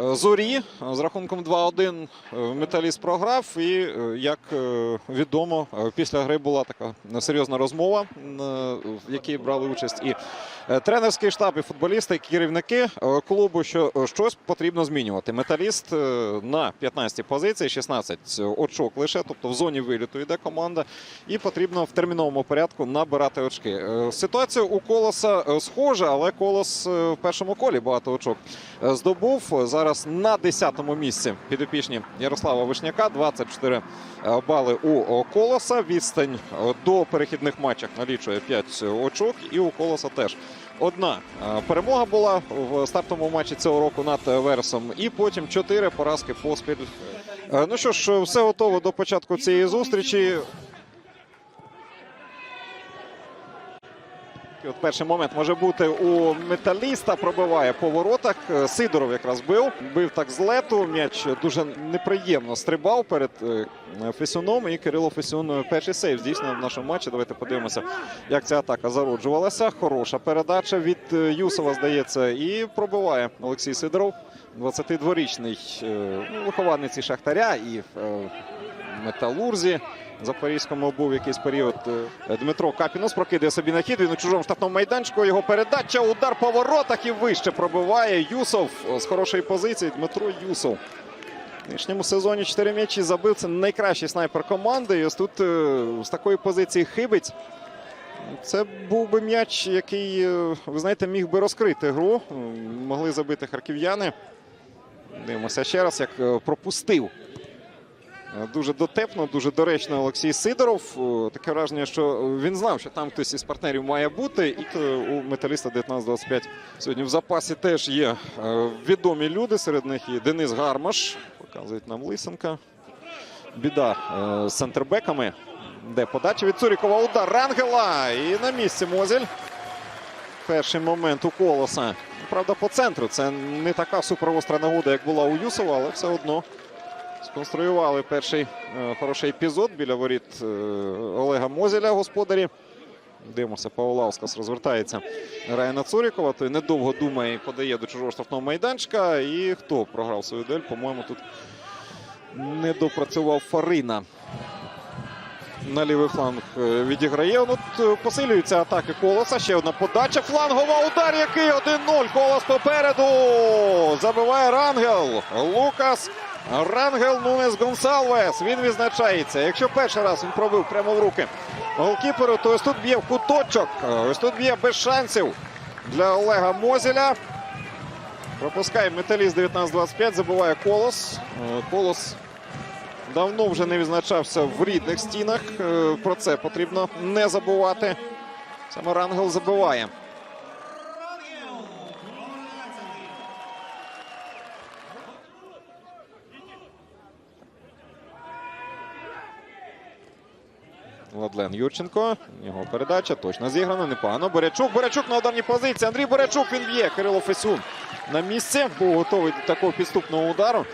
Е, Зорі з рахунком 2-1 е, металіст програв. І е, як е, відомо, е, після гри була така серйозна розмова, е, в якій брали участь і е, тренерський штаб, і футболісти, і керівники е, клубу, що е, щось потрібно змінювати. Металіст е, на 15-й позиції, 16 очок лише, тобто в зоні виліту йде команда, і потрібно в терміновому порядку набирати очки. Е, Ситуація у колоса е, схожа, але колос е, в першому колі багато очок е, здобув. Зараз на 10-му місці підопічні Ярослава Вишняка. 24 е, бали у колоса. Відстань е, до перехідних матчів налічує 5 очок. І у колоса теж одна е, перемога була в стартовому матчі цього року над е, Вересом. І потім 4 поразки поспіль. Е, Ну що ж, все готово до початку цієї зустрічі. І От перший момент може бути у металіста. Пробиває по воротах. Е, Сидоров якраз бив. Бив так з лету. М'яч дуже неприємно стрибав перед е, Фесюном. І Кирило Фесюн е, перший сейв здійснив в нашому матчі. Давайте подивимося, як ця атака зароджувалася. Хороша передача від Юсова, здається, і пробиває Олексій Сидоров. 22-річний е, ну, вихованець і Шахтаря і Металурзі. Запорізькому був якийсь період. Е, Дмитро Капінос прокидає собі на хід. Він у чужому штатному майданчику. Його передача, удар по воротах і вище пробиває Юсов з хорошої позиції. Дмитро Юсов. В нинішньому сезоні 4 м'ячі забив. Це найкращий снайпер команди. І ось тут е, з такої позиції хибить. Це був би м'яч, який, е, ви знаєте, міг би розкрити гру. Могли забити харків'яни. Дивимося ще раз, як е, пропустив. Е, Дуже дотепно, дуже доречно Олексій Сидоров. Е, Таке враження, що він знав, що там хтось із партнерів має бути. І у металіста 19-25 сьогодні в запасі теж є е, відомі люди. Серед них і Денис Гармаш. Показують нам Лисенка. Біда з центрбеками. Де подача від Цурікова. Удар Рангела. І на місці Мозель. Перший момент у колоса. Правда, по центру. Це не така суперостра нагода, як була у Юсова, але все одно. Сконструювали перший е, хороший епізод біля воріт е, Олега Мозеля, господарі. Дивимося, Павлаускас розвертається. Грає Цурікова. Той недовго думає і подає до чужого штрафного майданчика. І хто програв свою дель? По-моєму, тут не допрацював Фарина. На лівий фланг е, відіграє. Ну, От е, посилюються атаки колоса. Ще одна подача. Флангова удар, який 1-0. Колос попереду. Забиває Рангел. Лукас. Рангел Нунес Гонсалвес. Він відзначається. Якщо перший раз він пробив прямо в руки голкіперу, то ось тут б'є в куточок. Ось тут б'є без шансів для Олега Мозеля. Пропускає металіст 19-25. Забиває колос. Е, Колос давно вже не відзначався в рідних стінах. Е, Про це потрібно не забувати. Саме Рангел забиває. Владлен Юрченко. Його передача точно зіграна. Непогано. Борячук. Борячук на ударній позиції. Андрій Борячук він б'є. Кирило Фесюн на місці. Був готовий до такого підступного удару.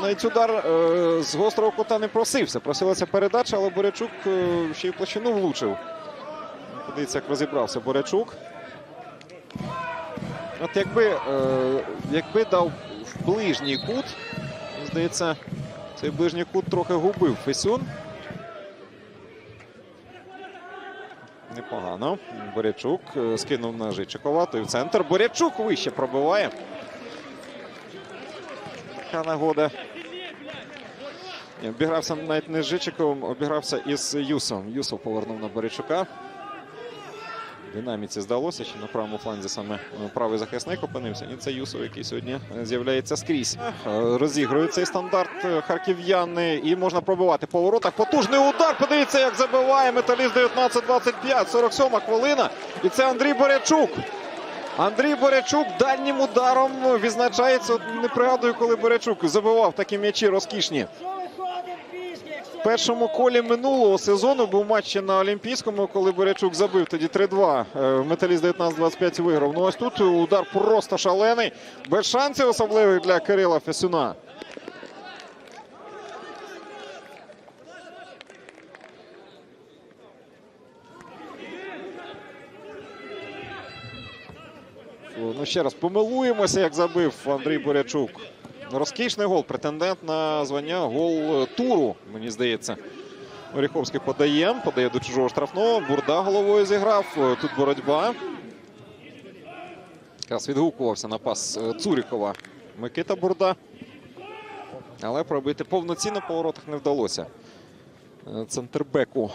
Навіть удар е, з гострого кута не просився. Просилася передача, але Борячук е, ще й площину влучив. Подивіться, як розібрався Борячук. От якби, е, якби дав в ближній кут, здається, цей ближній кут трохи губив Фесюн. Непогано. Борячук е, скинув на Жичикова. Той в центр. Борячук вище пробиває. Така нагода. Обігрався навіть не з Жичиковим, обігрався із Юсом. Юсов повернув на Борячука. Динаміці здалося, що на правому фланзі саме е, правий захисник опинився. І це Юсов, який сьогодні е, з'являється скрізь. Е, Розігрують цей стандарт харків'яни. І можна пробивати по воротах. Потужний удар. Подивіться, як забиває металіст 19-25. 47 хвилина. І це Андрій Борячук. Андрій Борячук дальнім ударом відзначається. Не пригадую, коли Борячук забивав такі м'ячі розкішні. Першому колі минулого сезону був матч на Олімпійському, коли Борячук забив тоді 3-2. Е, Металіст 19-25 виграв. Ну ось тут удар просто шалений. Без шансів особливих для Кирила Фесюна. Ну ще раз помилуємося, як забив Андрій Борячук. Розкішний гол. Претендент на звання гол е, туру, мені здається. Оріховський подає, подає до чужого штрафного. Бурда головою зіграв. Е, Тут боротьба. Якраз відгукувався на пас е, Цурікова. Микита Бурда. Але пробити повноцінно по воротах не вдалося. Центрбеку.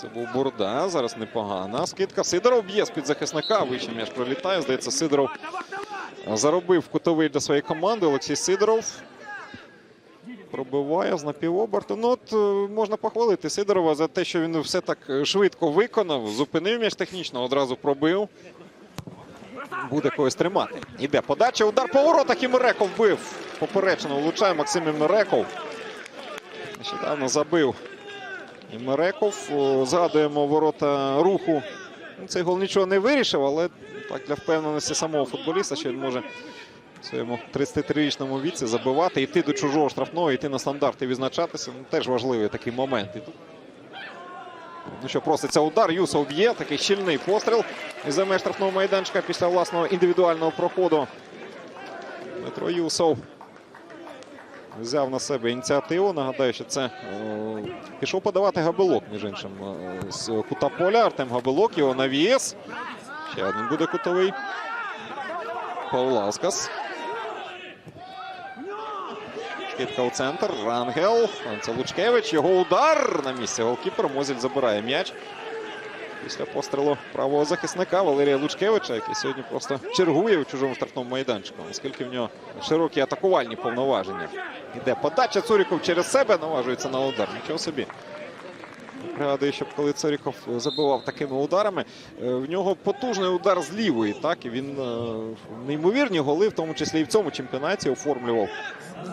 Це був Бурда. Зараз непогана. Скидка. Сидоров б'є з-під захисника. Вище м'яч пролітає. Здається, Сидоров заробив кутовий для своєї команди. Олексій Сидоров. Пробиває з напівоборту. Ну, от е, можна похвалити Сидорова за те, що він все так е, швидко виконав. Зупинив м'яч технічно, одразу пробив. Буде когось тримати. Іде подача. Удар по воротах і Миреков бив. Поперечено влучає Максим Миреков. Нещодавно забив. І Мереков. Згадуємо ворота руху. Цей гол нічого не вирішив, але так для впевненості самого футболіста, що він може в своєму 33-річному віці забивати, йти до чужого штрафного, йти на стандарти, відзначатися. Ну, теж важливий такий момент. І Ну що, проситься удар. Юсов б'є. Такий щільний постріл із меж штрафного майданчика після власного індивідуального проходу. Дмитро Юсов взяв на себе ініціативу. Нагадаю, що це е, пішов подавати Габелок, між іншим, е, з кута поля. Артем Габелок, його навіс. Ще один буде кутовий. Павлаускас. Скидка у центр. Рангел. Це Лучкевич. Його удар на місці. Голкіпер. Мозіль забирає м'яч. Після пострілу правого захисника Валерія Лучкевича, який сьогодні просто чергує у чужому штрафному майданчику, оскільки в нього широкі атакувальні повноваження. Іде подача Цуріков через себе, наважується на удар. Нічого собі. Пригадую, що коли Цуріков забивав такими ударами, е, в нього потужний удар з лівої. Так, і він е, неймовірні голи, в тому числі і в цьому чемпіонаті, оформлював.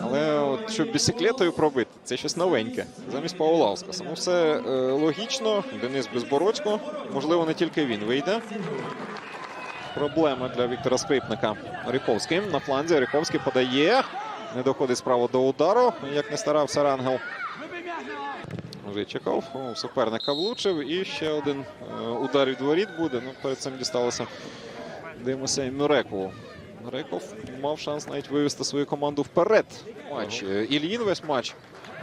Але от, щоб бісиклетою пробити, це щось новеньке. Замість Павлаускаса. Ну, все е, логічно. Денис Безбородько. Можливо, не тільки він вийде. Проблема для Віктора Скрипника. Оріховський на фланзі. Оріховський подає. Не доходить справа до удару. Як не старався Рангел. Вичекав. У суперника влучив. І ще один е, удар від воріт буде. Ну, перед цим дісталося. Дивимося і Мюрекову. Мюреков мав шанс навіть вивести свою команду вперед. Матч. Ільїн весь матч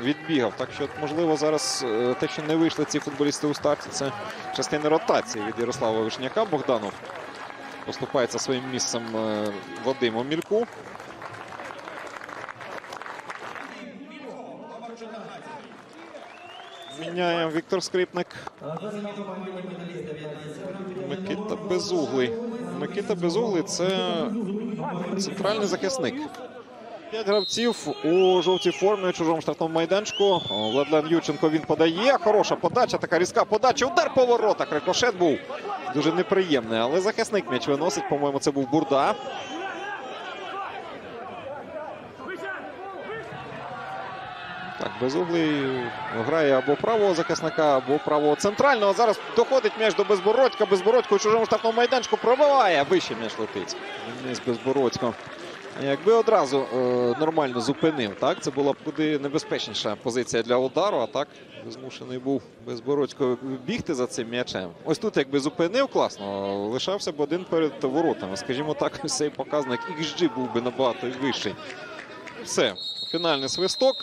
відбігав. Так що, можливо, зараз е, те, що не вийшли ці футболісти у старті, це частина ротації від Ярослава Вишняка. Богданов поступається своїм місцем е, Вадиму Мільку. Міняє Віктор Скрипник. Микита Безуглий. Микита Безуглий це центральний захисник. П'ять гравців у жовтій формі у чужому штрафному майданчику. Владлен Юченко він подає. Хороша подача, така різка подача. Удар по воротах. Рикошет був дуже неприємний. Але захисник м'яч виносить. По-моєму, це був Бурда. Безуглий грає або правого захисника, або правого центрального. Зараз доходить м'яч до Безбородька. Безбородько у чужому штрафному майданчику пробиває. Вище м'яч летить. Вниз Безбородько. Якби одразу е, нормально зупинив, так це була б куди небезпечніша позиція для удару. А так змушений був Безбородько бігти за цим м'ячем. Ось тут, якби зупинив класно, лишався б один перед воротами. Скажімо так, цей показник XG був би набагато вищий. Все, фінальний свисток.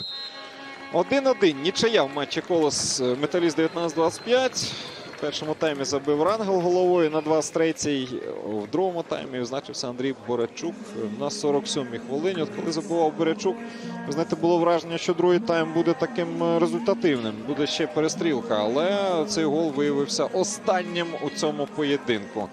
1-1. Нічия в матчі колос е, Металіст 19-25. В першому таймі забив Рангел головою на 23-й. В другому таймі відзначився Андрій Борячук на 47-й хвилині. От коли забував Борячук, ви знаєте, було враження, що другий тайм буде таким е, результативним. Буде ще перестрілка, але цей гол виявився останнім у цьому поєдинку.